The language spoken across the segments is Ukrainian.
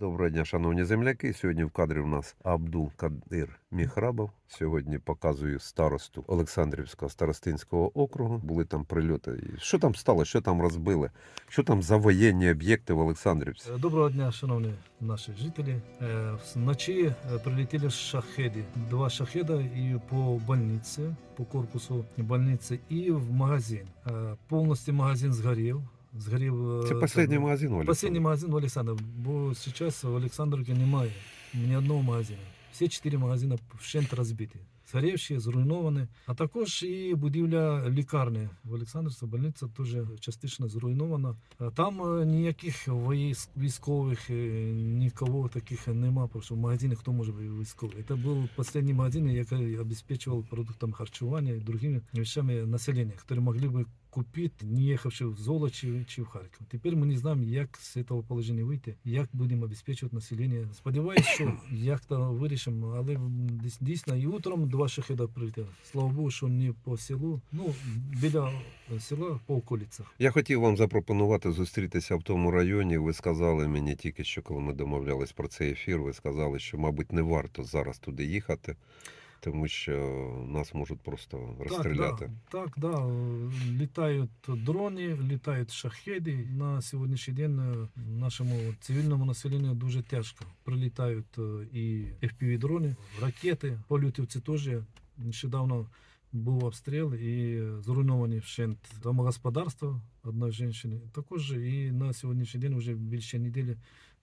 Доброго дня, шановні земляки. Сьогодні в кадрі у нас Абдул Кадир Міхрабов. Сьогодні показую старосту Олександрівського старостинського округу. Були там прильоти. Що там стало? Що там розбили? Що там за воєнні об'єкти в Олександрівці? Е, Доброго дня, шановні наші жителі. Е, Вночі е, прилетіли шахеди. Два шахеда і по больниці, по корпусу больниці, і в магазин. Повністю магазин згорів. Згорів е, Це так, магазин в Последний магазин в Олександрі, бо зараз в Олександрівці немає ні одного магазину. Всі чотири магазини вщент розбиті. Згорівші, зруйновані. А також і будівля лікарні в Олександрівці, больниця теж частично зруйнована. Там е, ніяких військ, військових, е, нікого таких нема, тому що в магазині хто може бути військовий. Це був останній магазин, який обезпечував продуктами харчування і другими вещами населення, які могли б купити, не їхавши в Золочі чи, в Харків. Тепер ми не знаємо, як з цього положення вийти, як будемо обезпечувати населення. Сподіваюсь, що як то вирішимо, але дійсно і утром два шахеда прилетіли. Слава Богу, що не по селу, ну біля села по околицях. Я хотів вам запропонувати зустрітися в тому районі. Ви сказали мені тільки що, коли ми домовлялись про цей ефір, ви сказали, що, мабуть, не варто зараз туди їхати, тому що нас можуть просто розстріляти. Так, да, так, да. Літають дрони, літають шахеди. На сьогоднішній день е, нашому цивільному населенню дуже тяжко. Прилітають е, і FPV-дрони, ракети. полютівці теж нещодавно був обстріл і зруйновані вщент домогосподарство одної жінки. Також і на сьогоднішній день вже більше неділі.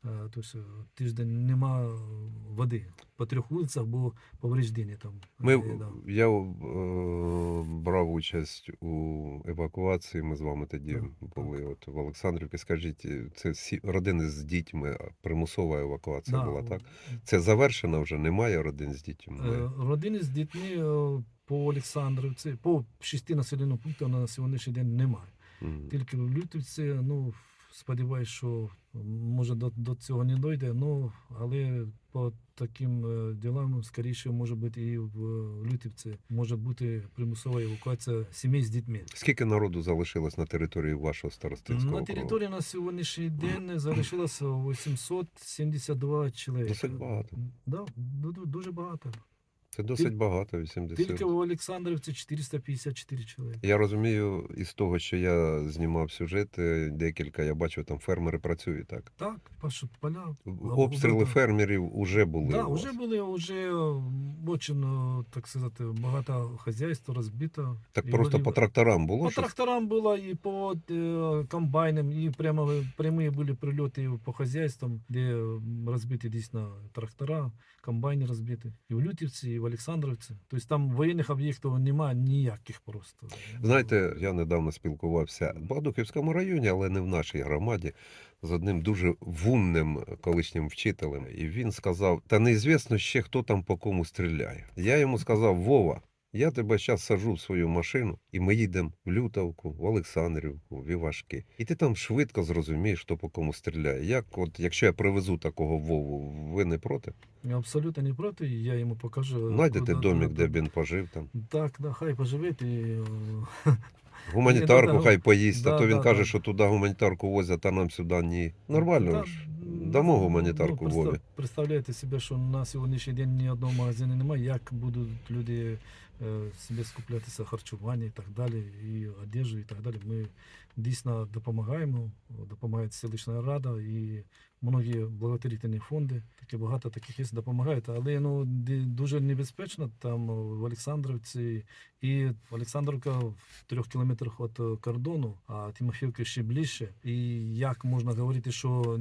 е, Тобто тиждень нема води по трьох вулицях, бо повреждені там. Ми, Е, да. я е, брав участь у евакуації. Ми з вами тоді Так, були от в Олександрівці. Скажіть, це всі родини з дітьми, примусова евакуація Да, була, так? Це завершено вже, немає родин з дітьми. Е, Родини з дітьми е, по Олександрівці, по шести населених пунктах на сьогоднішній день немає. Мгм. Тільки в Лютівці, ну, сподіваюсь, що може до, до цього не дойде, ну, але по таким е, ділам, скоріше, може бути і в Лютівці, може бути примусова евакуація сімей з дітьми. Скільки народу залишилось на території вашого старостинського На округу? території на сьогоднішній день залишилося 872 чоловіка. Досить багато. Да, ду- дуже багато. Це досить Тіль- багато, 80. Тільки в Олександрівці 454 чоловіка. Я розумію, із того, що я знімав сюжети, декілька я бачив, там фермери працюють, так? Так, поля. Обстріли да. фермерів вже були. Да, вже були, вже дуже, так сказати, багато хазяйств розбито. Так І просто були- по тракторам було По щось? тракторам було і по е, комбайнам, і прямо прямі були прильоти по хазяйствам, де розбиті дійсно трактора, комбайни розбиті. І в Лютівці, і в Олександрівці. Тобто там воєнних об'єктів немає ніяких просто. Знаєте, я недавно спілкувався в Богодухівському районі, але не в нашій громаді, з одним дуже вумним колишнім вчителем. І він сказав: та неізвісно ще хто там по кому стріляє. Я йому сказав: Вова. Я тебе зараз сажу в свою машину, і ми їдемо в Лютовку, в Олександрівку, в Івашки. І ти там швидко зрозумієш, хто по кому стріляє. Як от, якщо я привезу такого Вову, ви не проти? Я абсолютно не проти, я йому покажу. Знайдете куди- домик, де б він пожив там. Так, да, хай поживе і е, Гуманітарку ну, хай поїсть, а да, то він да, каже, да. що туди гуманітарку возять, а нам сюди ні. Нормально Да, ж. м, Дамо ну, гуманітарку представ- Вові. Представляєте собі, що на сьогоднішній день ні одного магазину немає, як будуть люди е, собі скуплятися харчування і так далі, і одежу і так далі. Ми дійсно допомагаємо, допомагає селищна рада і многі благотворительні фонди. Таке багато таких є, допомагають. Але ну, дуже небезпечно там в Олександрівці і Олександрівка в трьох кілометрах від кордону, а Тимофівка ще ближче. І як можна говорити, що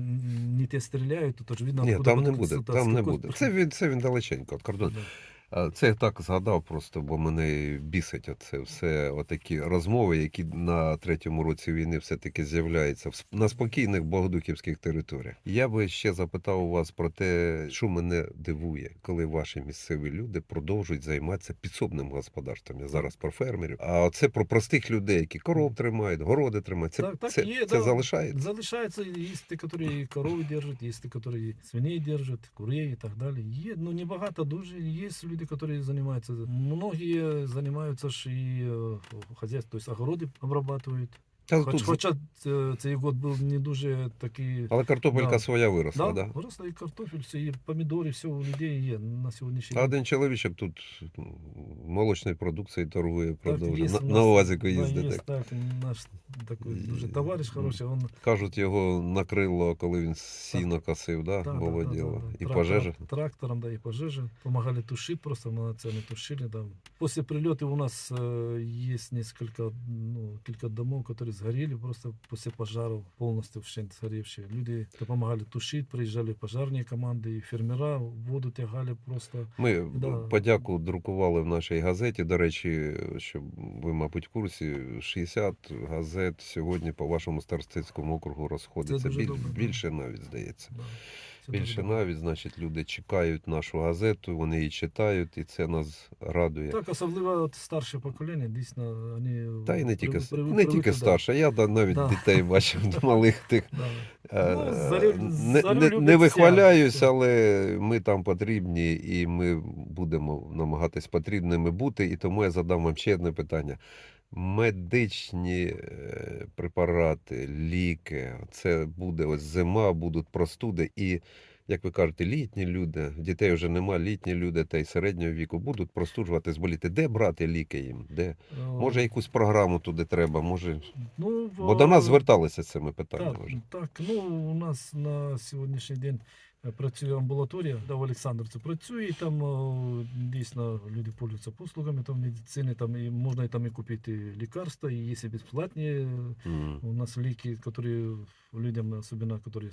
не те стріляють, то ж видно, Ні, там не буде, там не буде. Це він, це він далеченько від кордону. Да. А Це я так згадав просто, бо мене бісить оце все, отакі розмови, які на третьому році війни все-таки з'являються в сп- на спокійних богодухівських територіях. Я би ще запитав у вас про те, що мене дивує, коли ваші місцеві люди продовжують займатися підсобним господарством. Я зараз про фермерів. А це про простих людей, які коров тримають, городи тримають. Це, Так, так, це, є, це да. залишається. Залишается, есть те, которые коровы держат, есть те, которые свиней держат, курей и так далее. Є, ну, небагато дуже. Есть люди, которые занимаются. Многие занимаются ж и э, хозяйством, то есть огороды обрабатывают. Та Хоч, тут, хоча це- цей год був не дуже такий. але картопелька Да. своя виросла, Да, да? виросла і картофель, все, і помідори, все у людей є на сьогоднішній А день. один чоловічок тут м, молочною продукцією торгує, продовжує. є На, у на нас- УАЗику да, їздить. є, так. так, наш такий І- дуже товариш хороший, він Кажуть, його накрило, коли він сіно косив, да? Да, було да, да, діло. да, да. І Трактор- пожежа. Трактором, да, и пожежа. Помогали тушить, просто молодцы, они тушили там. После прилета у нас э, есть несколько, ну, несколько домов, которые сгорели просто после пожаров, полностью вщент сгоревшие. Люди допомагали тушити, тушить, пожарні команди і фермера воду тягали просто. Ми Да. подяку друкували в нашій газеті. До речі, щоб ви, мабуть, в курсі, 60 газет сьогодні по вашому старостинському округу розходиться. Біль- більше навіть здається. Да, Більше навіть, значить, люди чекають нашу газету, вони її читають, і це нас радує. Так, особливо от старше покоління, дійсно, вони... Та й не тільки, прив- не тільки старше. Я навіть Да. дітей бачив малих тих. да. Е, Ну, зарю- не, зарю не, не вихваляюсь, але ми там потрібні, і ми будемо намагатись потрібними бути. І тому я задам вам ще одне питання. Медичні е, препарати, ліки, це буде ось зима, будуть простуди, і, як ви кажете, літні люди, дітей вже нема, літні люди та й середнього віку будуть простужувати, зболіти. Де брати ліки їм? Де? Е, Може, якусь програму туди треба, може. ну, Бо до нас зверталися з цими питаннями Так, вже. так, ну у нас на сьогоднішній день е, працює амбулаторія, да, в Олександрівці працює, і там е, дійсно люди пользуються послугами там, медицини, там і можна і там і купити лікарства, і є безплатні е, у нас ліки, які людям, особливо, які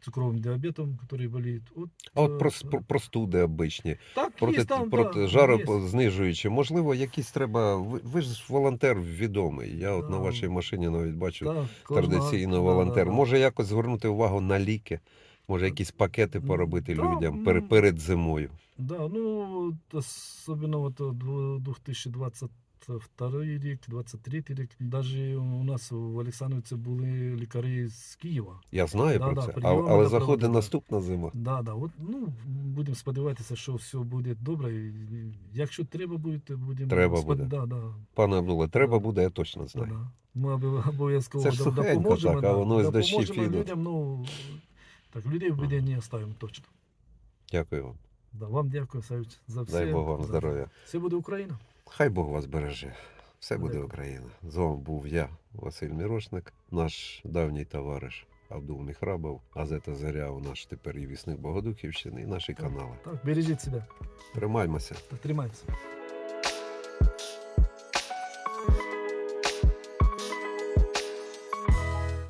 цукровим діабетом, які боліють. От, А от е, прос- про- простуди обичні, так, проти, є там, проти да, жару знижуючи. Можливо, якісь треба. Ви, ви ж волонтер відомий. Я от на вашій машині навіть бачу Так, традиційно да, волонтер. да, да. Може якось звернути увагу на ліки, може якісь пакети поробити да, людям пер- перед зимою. Да, ну, вот особенно вот э, дво- 2022 рік, 23 рік. Даже у нас в Олександрівці були лікарі з Києва. Я знаю Да, про да, це, а, але да, заходить наступна зима. Да, да, от, ну, будемо сподіватися, що все буде добре. І Якщо треба буде, будемо Треба спод- буде. Да, да, Пане Абдуле, треба Да. буде, я точно знаю. да. Ми обов- обов'язково Це ж сухенько допоможемо. так, а воно із допоможемо людям, ну, так, людей в біді не оставимо точно. Дякую вам. Да, вам дякую, Савич, за все. Дай Бог вам здоров'я. Все буде Україна. Хай Бог вас береже. Все буде Україна. З вами був я, Василь Мірошник, наш давній товариш Абдул Міхрабов, газета Заря у наш тепер і вісник Богодухівщини, і наші канали. Так, бережіть себе. Тримаймося. Тримайтеся.